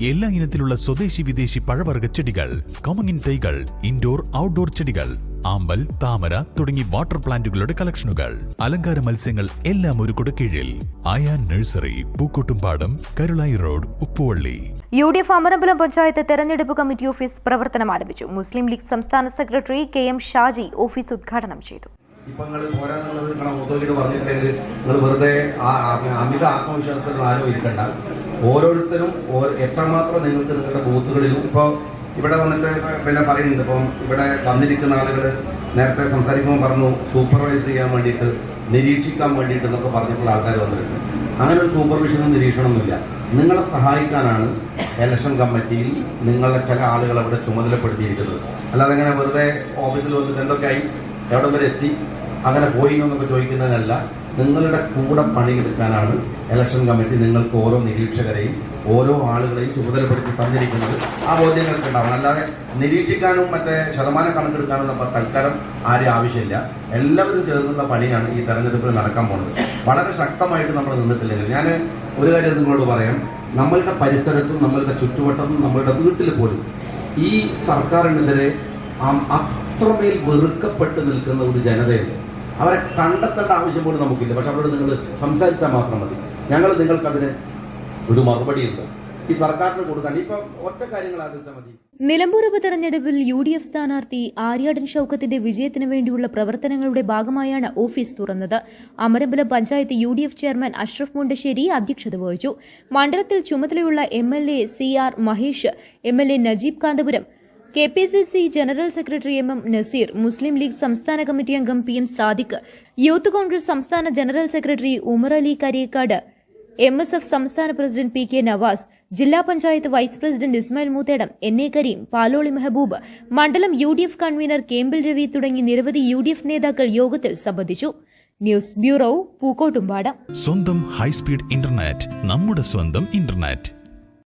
എല്ലാ ഇനത്തിലുള്ള സ്വദേശി വിദേശി പഴവർഗ ചെടികൾ കമങ്ങിൻ തൈകൾ ഇൻഡോർ ഔട്ട്ഡോർ ചെടികൾ ആമ്പൽ താമര തുടങ്ങി വാട്ടർ പ്ലാന്റുകളുടെ കളക്ഷനുകൾ അലങ്കാര മത്സ്യങ്ങൾ എല്ലാം ഒരു കുടക്കീഴിൽ. Ayan nursery Pookkottumpadam Karulai road Uppuvalli. U D F Amarambalam panchayat തെരഞ്ഞെടുപ്പ് കമ്മിറ്റി ഓഫീസ് പ്രവർത്തനം ആരംഭിച്ചു. മുസ്ലിം ലീഗ് സംസ്ഥാന secretary K M Shaji office ഉദ്ഘാടനം ചെയ്തു. ഇപ്പൊ നിങ്ങൾ പോരാന്നുള്ളത് നിങ്ങളെ മുത്തോക്കിട്ട് പറഞ്ഞിട്ടില്ലെങ്കിൽ നിങ്ങൾ വെറുതെ അമിത ആത്മവിശ്വാസത്തിൽ ആരും ഇരിക്കണ്ട. ഓരോരുത്തരും എത്രമാത്രം നിങ്ങൾക്ക് നിങ്ങളുടെ ബൂത്തുകളിലും ഇപ്പോൾ ഇവിടെ വന്നിട്ട് ഇപ്പൊ പിന്നെ പറയുന്നുണ്ട്. ഇപ്പം ഇവിടെ വന്നിരിക്കുന്ന ആളുകൾ നേരത്തെ സംസാരിക്കുമ്പോൾ പറഞ്ഞു സൂപ്പർവൈസ് ചെയ്യാൻ വേണ്ടിയിട്ട് നിരീക്ഷിക്കാൻ വേണ്ടിയിട്ട് എന്നൊക്കെ പറഞ്ഞിട്ടുള്ള ആൾക്കാർ വന്നിട്ടുണ്ട്. അങ്ങനെ ഒരു സൂപ്പർവിഷനും നിരീക്ഷണമൊന്നുമില്ല. നിങ്ങളെ സഹായിക്കാനാണ് ഇലക്ഷൻ കമ്മിറ്റിയിൽ നിങ്ങളുടെ ചില ആളുകൾ അവിടെ ചുമതലപ്പെടുത്തിയിരിക്കുന്നത്. അല്ലാതെ ഇങ്ങനെ വെറുതെ ഓഫീസിൽ വന്നിട്ട് എന്തൊക്കെയായി? എവിടെ വരെ എത്തി? അങ്ങനെ പോയി എന്നൊക്കെ ചോദിക്കുന്നതിനല്ല. നിങ്ങളുടെ കൂടെ പണിയെടുക്കാനാണ് ഇലക്ഷൻ കമ്മിറ്റി നിങ്ങൾക്ക് ഓരോ നിരീക്ഷകരെയും ഓരോ ആളുകളെയും ചുമതലപ്പെടുത്തി തന്നിരിക്കുന്നത്. ആ ബോധ്യങ്ങൾക്ക് ഉണ്ടാവണം അല്ലാതെ നിരീക്ഷിക്കാനും മറ്റേ ശതമാനം കണക്കെടുക്കാനും നമ്മൾ തൽക്കാലം ആരും ആവശ്യമില്ല. എല്ലാവരും ചേർന്നുള്ള പണിയാണ് ഈ തെരഞ്ഞെടുപ്പിൽ നടക്കാൻ പോകുന്നത്. വളരെ ശക്തമായിട്ട് നമ്മൾ നിന്നിട്ടില്ലെങ്കിൽ ഞാൻ ഒരു കാര്യം നിങ്ങളോട് പറയാം. നമ്മളുടെ പരിസരത്തും നമ്മളുടെ ചുറ്റുവട്ടത്തും നമ്മളുടെ വീട്ടിൽ പോലും ഈ സർക്കാരിനെതിരെ അത്രമേൽ വെറുക്കപ്പെട്ട് നിൽക്കുന്ന ഒരു ജനതയുണ്ട്. അവരെ കണ്ടെത്തേണ്ട ആവശ്യം പോലും നമുക്കില്ല. പക്ഷെ അവരോട് നിങ്ങൾ സംസാരിച്ചാൽ മാത്രം മതി. ഞങ്ങൾ നിങ്ങൾക്കതിന് ഒരു മറുപടിയുണ്ട്. ഈ സർക്കാരിന് കൊടുക്കാൻ. ഇപ്പം ഒറ്റ കാര്യങ്ങൾ ആലോചിച്ചാൽ മതി. നിലമ്പൂർ ഉപതെരഞ്ഞെടുപ്പിൽ യു ഡി എഫ് സ്ഥാനാർത്ഥി ആര്യാടൻ ഷൌക്കത്തിന്റെ വിജയത്തിന് വേണ്ടിയുള്ള പ്രവർത്തനങ്ങളുടെ ഭാഗമായാണ് ഓഫീസ് തുറന്നത്. Amarambalam panchayat U D F chairman Ashraf Mundassery അധ്യക്ഷത വഹിച്ചു. മണ്ഡലത്തിൽ ചുമതലയുള്ള M L A C R Mahesh M L A Najeeb Kanthapuram K P C C general secretary M M Naseer Muslim League സംസ്ഥാന committee അംഗം P M Sadiq youth Congress സംസ്ഥാന general secretary Umar Ali Kariyakkad M S F സംസ്ഥാന president P K Navas ജില്ലാ panchayat vice president Ismail Moothedam N A Kareem Paloli Mehaboob മണ്ഡലം U D F convener Kempil Ravi തുടങ്ങി നിരവധി U D F നേതാക്കൾ യോഗത്തിൽ സംബന്ധിച്ചു. News bureau Pookkottumpadam. സ്വന്തം high speed internet നമ്മുടെ സ്വന്തം ഇന്റർനെറ്റ്.